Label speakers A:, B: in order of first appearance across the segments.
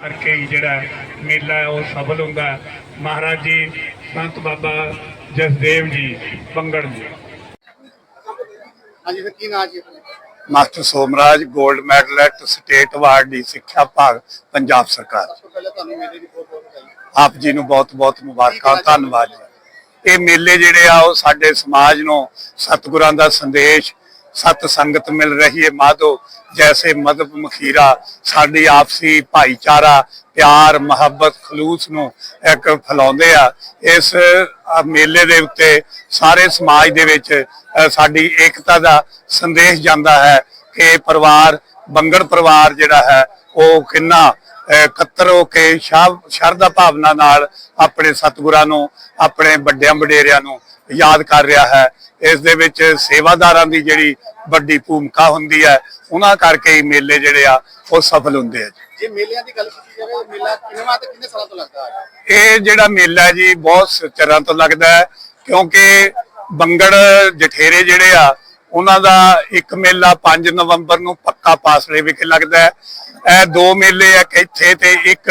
A: ਕਰਕੇ ਜਿਹੜਾ ਮੇਲਾ ਉਹ ਸਫਲ ਹੁੰਦਾ ਮਹਾਰਾਜ ਜੀ ਸੰਤ ਬਾਬਾ ਜਸਦੇਵ ਜੀ ਪੰਗੜ ਜੀ।
B: ਹਾਂਜੀ ਕੀ ਨਾਮ ਜੀ
C: ਮਾਸਟਰ ਸੋਮਰਾਜ 골ਡ ਮੈਡਲਿਸਟ ਸਟੇਟ ਅਵਾਰਡ ਦੀ ਸਿੱਖਿਆ ਭਾਗ ਪੰਜਾਬ ਸਰਕਾਰ। ਆਪ ਜੀ ਨੂੰ ਬਹੁਤ ਬਹੁਤ ਮੁਬਾਰਕਾਂ ਧੰਨਵਾਦ ਜੀ। ਇਹ ਮੇਲੇ ਜਿਹੜੇ ਆ, ਉਹ ਸਾਡੇ ਸਮਾਜ ਨੂੰ ਸਤਿਗੁਰਾਂ ਦਾ ਸੰਦੇਸ਼, ਸਤ ਸੰਗਤ ਮਿਲ ਰਹੀ ਹੈ ਮਾਧੋ, ਜੈਸੇ ਮਦਬ ਮਖੀਰਾ, ਸਾਡੀ ਆਪਸੀ ਭਾਈਚਾਰਾ, ਪਿਆਰ, ਮੁਹੱਬਤ, ਖਲੂਸ ਨੂੰ ਇੱਕ ਫੈਲਾਉਂਦੇ ਆ। ਇਸ ਮੇਲੇ ਦੇ ਉੱਤੇ ਸਾਰੇ ਸਮਾਜ ਦੇ ਵਿੱਚ ਸਾਡੀ ਏਕਤਾ ਦਾ ਸੰਦੇਸ਼ ਜਾਂਦਾ ਹੈ ਕਿ ਪਰਿਵਾਰ, ਬੰਗੜ ਪਰਿਵਾਰ ਜਿਹੜਾ ਹੈ, ਉਹ ਕਿੰਨਾ ਇਕੱਤਰ ਹੋ ਕੇ ਸ਼ਰਧਾ ਭਾਵਨਾ ਨਾਲ ਆਪਣੇ ਸਤਿਗੁਰਾਂ ਨੂੰ ਆਪਣੇ ਵੱਡਿਆਂ ਵਡੇਰਿਆਂ ਨੂੰ ਯਾਦ ਕਰ ਰਿਹਾ ਹੈ ਇਸ ਦੇ ਵਿੱਚ ਸੇਵਾਦਾਰਾਂ ਦੀ ਜਿਹੜੀ ਵੱਡੀ ਭੂਮਿਕਾ ਹੁੰਦੀ ਹੈ ਉਹਨਾਂ ਕਰਕੇ ਹੀ ਮੇਲੇ ਜਿਹੜੇ ਆ ਉਹ ਸਫਲ ਹੁੰਦੇ ਆ ਜੀ।
B: ਮੇਲਿਆਂ ਦੀ ਗੱਲ ਕੀਤੀ ਜਾਵੇ ਇਹ ਮੇਲਾ ਕਿੰਨਵਾਂ ਤੇ ਕਿੰਨੇ ਸਾਲਾਂ ਤੋਂ ਲੱਗਦਾ ਹੈ
C: ਇਹ ਜਿਹੜਾ ਮੇਲਾ ਜੀ ਬਹੁਤ ਚਿਰਾਂ ਤੋਂ ਲੱਗਦਾ ਹੈ ਕਿਉਂਕਿ ਬੰਗੜ ਜਠੇਰੇ ਜਿਹੜੇ ਆ ਉਹਨਾਂ ਦਾ ਇੱਕ ਮੇਲਾ 5 ਨਵੰਬਰ ਨੂੰ ਪੱਕਾ ਪਾਸਲੇ ਵਿਖੇ ਲੱਗਦਾ ਹੈ। ਇਹ ਦੋ ਮੇਲੇ ਆ ਇੱਥੇ ਤੇ ਇੱਕ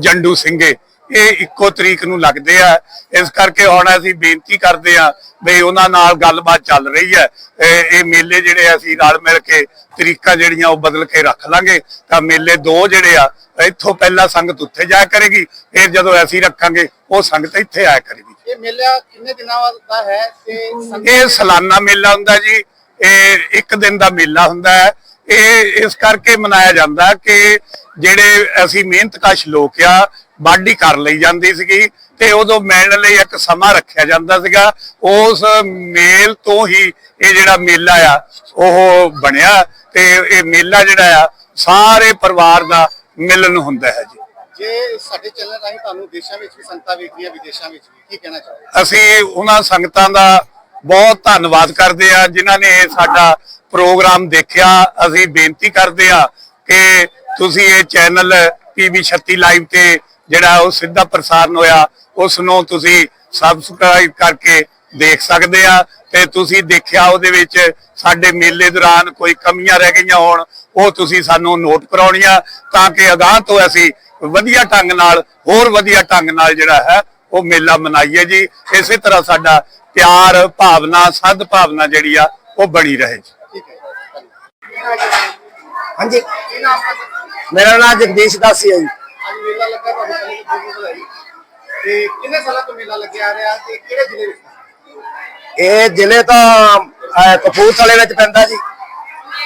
C: ਜੰਡੂ ਸਿੰਘੇ ਇਹ ਇੱਕੋ ਤਰੀਕ ਨੂੰ ਲੱਗਦੇ ਆ। ਇਸ ਕਰਕੇ ਹੁਣ ਅਸੀਂ ਬੇਨਤੀ ਕਰਦੇ ਆ ਵੀ ਉਹਨਾਂ ਨਾਲ ਗੱਲਬਾਤ ਚੱਲ ਰਹੀ ਹੈ। ਇਹ ਮੇਲੇ ਜਿਹੜੇ ਅਸੀਂ ਰਲ ਮਿਲ ਕੇ ਤਰੀਕਾਂ ਜਿਹੜੀਆਂ ਉਹ ਬਦਲ ਕੇ ਰੱਖ ਲਾਂਗੇ। ਤਾਂ ਮੇਲੇ ਦੋ ਜਿਹੜੇ ਆ ਇੱਥੋਂ ਪਹਿਲਾਂ ਸੰਗਤ ਉੱਥੇ ਜਾਇਆ ਕਰੇਗੀ ਫਿਰ ਜਦੋਂ ਅਸੀਂ ਰੱਖਾਂਗੇ ਉਹ ਸੰਗਤ ਇੱਥੇ ਆਇਆ ਕਰੇਗੀ।
B: ਇਹ ਮੇਲਾ ਕਿੰਨੇ ਦਿਨਾਂ ਦਾ ਹੈ ਤੇ
C: ਇਹ ਸਾਲਾਨਾ ਮੇਲਾ ਹੁੰਦਾ ਜੀ। ਇਹ ਇੱਕ ਦਿਨ ਦਾ ਮੇਲਾ ਹੁੰਦਾ ਹੈ। ਇਹ ਇਸ ਕਰਕੇ ਮਨਾਇਆ ਜਾਂਦਾ ਕਿ ਜਿਹੜੇ ਅਸੀਂ ਮਿਹਨਤਕਸ਼ ਲੋਕ ਆ ਬਾਡੀ ਕਰ ਲਈ ਜਾਂਦੀ ਸੀਗੀ ਤੇ ਉਦੋਂ ਮਿਲਣ ਲਈ ਇੱਕ ਸਮਾਂ ਰੱਖਿਆ ਜਾਂਦਾ ਸੀਗਾ। ਉਸ ਮੇਲ ਤੋਂ ਹੀ ਇਹ ਜਿਹੜਾ ਮੇਲਾ ਆ ਉਹ ਬਣਿਆ ਤੇ ਇਹ ਮੇਲਾ ਜਿਹੜਾ ਆ ਸਾਰੇ ਪਰਿਵਾਰ ਦਾ ਮਿਲਨ ਹੁੰਦਾ ਹੈ ਜੀ।
B: ਜੇ ਸਾਡੇ ਚੈਨਲ ਰਾਹੀਂ ਤੁਹਾਨੂੰ ਦੇਸ਼ਾਂ ਵਿੱਚ ਵੀ ਸੰਗਤਾਂ ਵੇਖਦੀਆਂ ਵਿਦੇਸ਼ਾਂ ਵਿੱਚ ਵੀ ਕੀ ਕਹਿਣਾ ਚਾਹੋਗੇ?
C: ਅਸੀਂ ਉਹਨਾਂ ਸੰਗਤਾਂ ਦਾ ਬਹੁਤ ਧੰਨਵਾਦ ਕਰਦੇ ਆ ਜਿਨ੍ਹਾਂ ਨੇ ਇਹ ਸਾਡਾ ਪ੍ਰੋਗਰਾਮ ਦੇਖਿਆ। ਅਸੀਂ ਬੇਨਤੀ ਕਰਦੇ ਆ ਕਿ ਤੁਸੀਂ ਇਹ ਚੈਨਲ ਪੀਬੀ 36 ਲਾਈਵ ਤੇ ਜਿਹੜਾ ਉਹ ਸਿੱਧਾ ਪ੍ਰਸਾਰਣ ਹੋਇਆ, ਉਸ ਨੂੰ ਤੁਸੀਂ ਸਬਸਕ੍ਰਾਈਬ ਕਰਕੇ ਦੇਖ ਸਕਦੇ ਆ ਤੇ ਤੁਸੀਂ ਦੇਖਿਆ ਉਹਦੇ ਵਿੱਚ ਸਾਡੇ ਮੇਲੇ ਦੌਰਾਨ ਕੋਈ ਕਮੀਆਂ ਰਹਿ ਗਈਆਂ ਹੋਣ, ਉਹ ਤੁਸੀਂ ਸਾਨੂੰ ਨੋਟ ਕਰਾਉਣੀਆਂ ਤਾਂ ਕਿ ਅਗਾਹ ਤੋਂ ਅਸੀਂ ਵਧੀਆ ਢੰਗ ਨਾਲ, ਹੋਰ ਵਧੀਆ ਢੰਗ ਨਾਲ ਜਿਹੜਾ ਹੈ ਉਹ ਮੇਲਾ ਮਨਾਈਏ ਜੀ। ਇਸੇ ਤਰ੍ਹਾਂ ਸਾਡਾ ਪਿਆਰ ਭਾਵਨਾ ਸਦ ਭਾਵਨਾ ਜਿਹੜੀ ਆ ਉਹ ਬਣੀ ਰਹੇ ਜੀ।
D: ਹਾਂਜੀ? ਮੇਰਾ ਨਾਮ ਜਗਦੀਸ਼ ਦਾਸੀ ਹੈ ਜੀ।
B: ਅੱਜ ਮੇਲਾ ਲੱਗਾ ਤੁਹਾਨੂੰ ਪਹਿਲੇ ਬਹੁਤ ਬਹੁਤ ਵਧਾਈ ਤੇ ਕਿੰਨੇ ਸਾਲਾਂ ਤੋਂ ਮੇਲਾ ਲੱਗਿਆ ਆ ਰਿਹਾ ਤੇ ਕਿਹੜੇ ਜ਼ਿਲ੍ਹੇ ਵਿੱਚ
D: ਇਹ ਜ਼ਿਲ੍ਹੇ ਤਾਂ ਕਪੂਰਥਲੇ ਵਿੱਚ ਪੈਂਦਾ ਜੀ।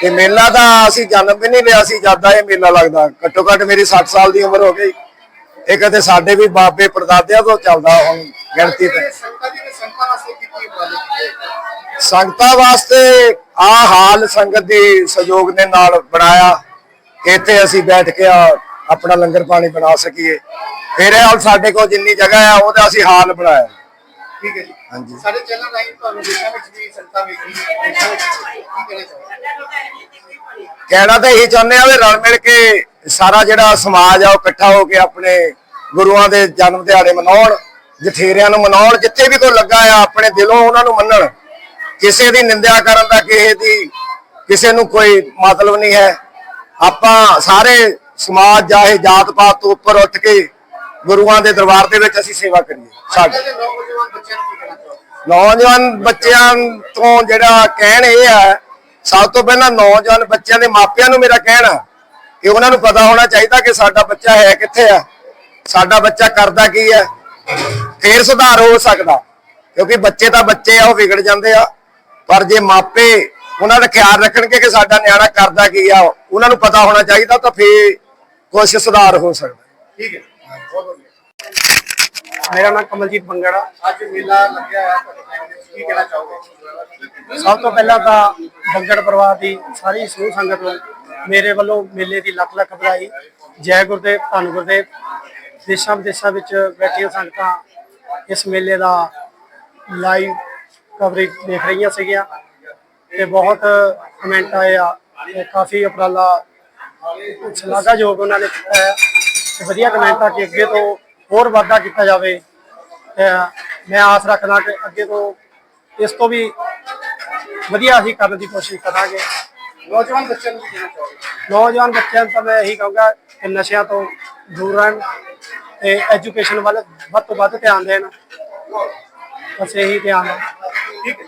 D: ਤੇ ਮੇਲਾ ਤਾਂ ਅਸੀਂ ਜਨਮ ਵੀ ਨਹੀਂ ਲਿਆ ਸੀ ਜਦ ਇਹ ਮੇਲਾ ਲੱਗਦਾ। ਘੱਟੋ ਘੱਟ ਮੇਰੀ 60 ਸਾਲ ਦੀ ਉਮਰ ਹੋ ਗਈ। ਇਹ ਕਦੇ ਸਾਡੇ ਵੀ ਬਾਬੇ ਪੜਦਾਦਿਆਂ ਤੋਂ ਚੱਲਦਾ ਹੁਣ ਗਿਣਤੀ ਤੇ।
B: ਸੰਗਤਾਂ ਵਾਸਤੇ
D: ਆ ਹਾਲ ਸੰਗਤ ਦੀ ਸਹਿਯੋਗ ਦੇ ਨਾਲ ਬਣਾਇਆ। ਇੱਥੇ ਅਸੀਂ ਬੈਠ ਕੇ ਆਪਣਾ ਲੰਗਰ ਪਾਣੀ ਬਣਾ ਸਕੀਏ। ਫਿਰ ਇਹ ਸਾਡੇ ਕੋਲ ਜਿੰਨੀ ਜਗ੍ਹਾ ਆ ਉਹਦਾ ਅਸੀਂ ਹਾਲ ਬਣਾਇਆ।
B: ਠੀਕ ਹੈ ਜੀ।
D: ਹਾਂਜੀ।
B: ਸਾਡੇ ਚੈਨਲ ਰਾਹੀਂ ਤੁਹਾਨੂੰ ਦੇਸ਼ਾਂ ਵਿੱਚ ਵੀ ਸੰਗਤਾਂ ਵੇਖਦੀਆਂ ਦੇਸ਼ਾਂ ਵਿੱਚ ਵੀ। ਕੀ ਕਹਿਣਾ ਚਾਹੋਗੇ?
D: ਕਹਿਣਾ ਤਾਂ ਇਹੀ ਚਾਹੁੰਦੇ ਆ ਵੀ ਰਲ ਮਿਲ ਕੇ ਸਾਰਾ ਜਿਹੜਾ ਸਮਾਜ ਆ ਉਹ ਇਕੱਠਾ ਹੋ ਕੇ ਆਪਣੇ ਗੁਰੂਆਂ ਦੇ ਜਨਮ ਦਿਹਾੜੇ ਮਨਾਉਣ, ਜਠੇਰਿਆਂ ਨੂੰ ਮਨਾਉਣ, ਜਿੱਥੇ ਵੀ ਕੋਈ ਲੱਗਾ ਆ, ਆਪਣੇ ਦਿਲੋਂ ਉਹਨਾਂ ਨੂੰ ਮੰਨਣ। ਕਿਸੇ ਦੀ ਨਿੰਦਿਆ ਕਰਨ ਦਾ ਕਿਸੇ ਦੀ, ਕਿਸੇ ਨੂੰ ਕੋਈ ਮਤਲਬ ਨਹੀਂ ਹੈ। ਆਪਾਂ ਸਾਰੇ ਸਮਾਜ ਚਾਹੇ ਜਾਤ ਪਾਤ ਤੋਂ ਉੱਪਰ ਉੱਠ ਕੇ ਗੁਰੂਆਂ ਦੇ ਦਰਬਾਰ ਦੇ ਵਿੱਚ ਅਸੀਂ ਸੇਵਾ ਕਰੀਏ। ਸਾਡੇ
B: ਨੌਜਵਾਨ ਬੱਚਿਆਂ
D: ਨੌਜਵਾਨ ਬੱਚਿਆਂ ਤੋਂ ਜਿਹੜਾ ਕਹਿਣ ਇਹ ਹੈ, ਸਭ ਤੋਂ ਪਹਿਲਾਂ ਨੌਜਵਾਨ ਬੱਚਿਆਂ ਦੇ ਮਾਪਿਆਂ ਨੂੰ ਮੇਰਾ ਕਹਿਣਾ ਕਿ ਉਹਨਾਂ ਨੂੰ ਪਤਾ ਹੋਣਾ ਚਾਹੀਦਾ ਕਿ ਸਾਡਾ ਬੱਚਾ ਹੈ ਕਿੱਥੇ ਆ। ਸਾਡਾ ਬੱਚਾ ਕਰਦਾ ਕੀ ਹੈ ਫੇਰ ਸੁਧਾਰ ਹੋ ਸਕਦਾ। ਕਿਉਂਕਿ ਬੱਚੇ ਤਾਂ ਬੱਚੇ ਆ ਉਹ ਵਿਗੜ ਜਾਂਦੇ ਆ। ਪਰ ਜੇ ਮਾਪੇ ਉਹਨਾਂ ਦਾ ਖਿਆਲ ਰੱਖਣਗੇ ਕਿ ਸਾਡਾ ਨਿਆਣਾ ਕਰਦਾ ਕੀ ਆ ਉਹਨਾਂ ਨੂੰ ਪਤਾ ਹੋਣਾ ਚਾਹੀਦਾ ਤਾਂ ਫੇਰ ਕੁਝ ਸੁਧਾਰ ਹੋ ਸਕਦਾ।
B: ਠੀਕ ਹੈ। ਬਹੁਤ ਵਧੀਆ।
E: ਮੇਰਾ ਨਾਮ ਕਮਲਜੀਤ ਬੰਗੜਾ।
B: ਅੱਜ ਮੇਲਾ ਲੱਗਿਆ ਹੈ ਕੀ ਕਹਿਣਾ ਚਾਹੋਗੇ?
E: ਸਭ ਤੋਂ ਪਹਿਲਾਂ ਤਾਂ ਬੰਗੜ ਪਰਿਵਾਰ ਦੀ ਸਾਰੀ ਸਮੂਹ ਸੰਗਤ ਨੂੰ ਮੇਰੇ ਵੱਲੋਂ ਮੇਲੇ ਦੀ ਲੱਖ ਲੱਖ ਵਧਾਈ। ਜੈ ਗੁਰਦੇਵ, ਧੰਨ ਗੁਰਦੇਵ। ਦੇਸ਼ਾਂ ਵਿਦੇਸ਼ਾਂ ਵਿੱਚ ਬੈਠੀਆਂ ਸੰਗਤਾਂ ਇਸ ਮੇਲੇ ਦਾ ਲਾਈਵ ਕਵਰੇਜ ਦੇਖ ਰਹੀਆਂ ਸੀਗੀਆਂ ਤੇ ਬਹੁਤ ਕਮੈਂਟ ਆਏ ਆ ਤੇ ਕਾਫੀ ਉਪਰਾਲਾ ਸ਼ਲਾਘਾਯੋਗ ਉਹਨਾਂ ਨੇ ਕੀਤਾ ਹੈ ਤੇ ਵਧੀਆ ਕਮੈਂਟ ਆ ਕਿ ਅੱਗੇ ਤੋਂ ਹੋਰ ਵਾਧਾ ਕੀਤਾ ਜਾਵੇ। ਮੈਂ ਆਸ ਰੱਖਦਾ ਕਿ ਅੱਗੇ ਤੋਂ ਇਸ ਤੋਂ ਵੀ ਵਧੀਆ ਅਸੀਂ ਕਰਨ ਦੀ ਕੋਸ਼ਿਸ਼ ਕਰਾਂਗੇ।
B: ਨੌਜਵਾਨ ਬੱਚਿਆਂ ਨੂੰ ਕੀ ਕਹਿਣਾ ਚਾਹੋਗੇ?
E: ਨੌਜਵਾਨ ਬੱਚਿਆਂ ਨੂੰ ਤਾਂ ਮੈਂ ਇਹੀ ਕਹਾਂਗਾ ਕਿ ਨਸ਼ਿਆਂ ਤੋਂ ਦੂਰ ਰਹਿਣ ਤੇ ਐਜੂਕੇਸ਼ਨ ਵੱਲ ਵੱਧ ਤੋਂ ਵੱਧ ਧਿਆਨ ਦੇਣ। ਬਸ ਇਹੀ ਧਿਆਨ ਹੈ।
B: ਠੀਕ ਹੈ।